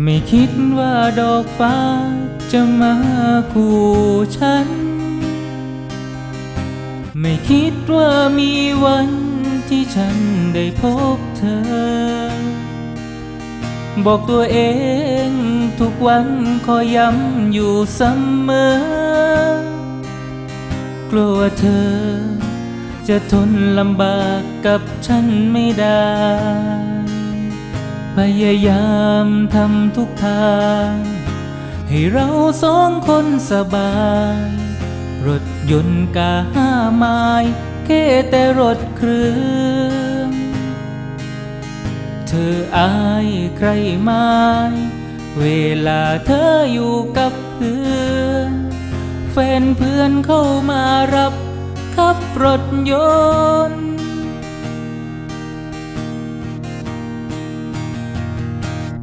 ไม่คิดว่าดอกฟ้าจะมาคู่ฉัน ไม่คิดว่ามีวันที่ฉันได้พบเธอ บอกตัวเองทุกวันคอยย้ำอยู่เสมอ กลัวเธอจะทนลำบากกับฉันไม่ได้ พยายามทำทุกทาง ให้เราสองคนสบาย รถยนต์กาห้าไม้แค่แต่รถเครื่องเธออายใครไหมเวลาเธออยู่กับเพื่อนแฟนเพื่อนเข้ามารับขับรถยนต์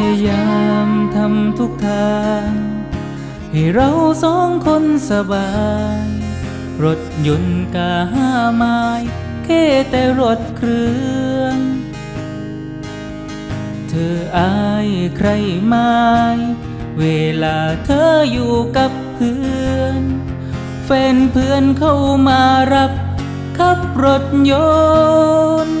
ยายามทำทุกทาง ให้เราสองคนสบาย รถยนต์กาห้าไม้แค่แต่รถเครื่อง เธออายใครไหมเวลาเธออยู่กับเพื่อน แฟนเพื่อนเข้ามารับขับรถยนต์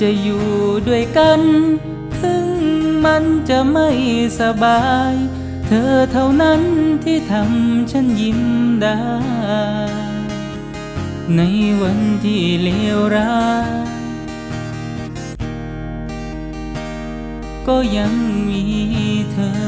จะอยู่ด้วยกัน ถึงมันจะไม่สบาย เธอเท่านั้นที่ทำฉันยิ้มได้ ในวันที่เลวร้ายก็ยังมีเธอ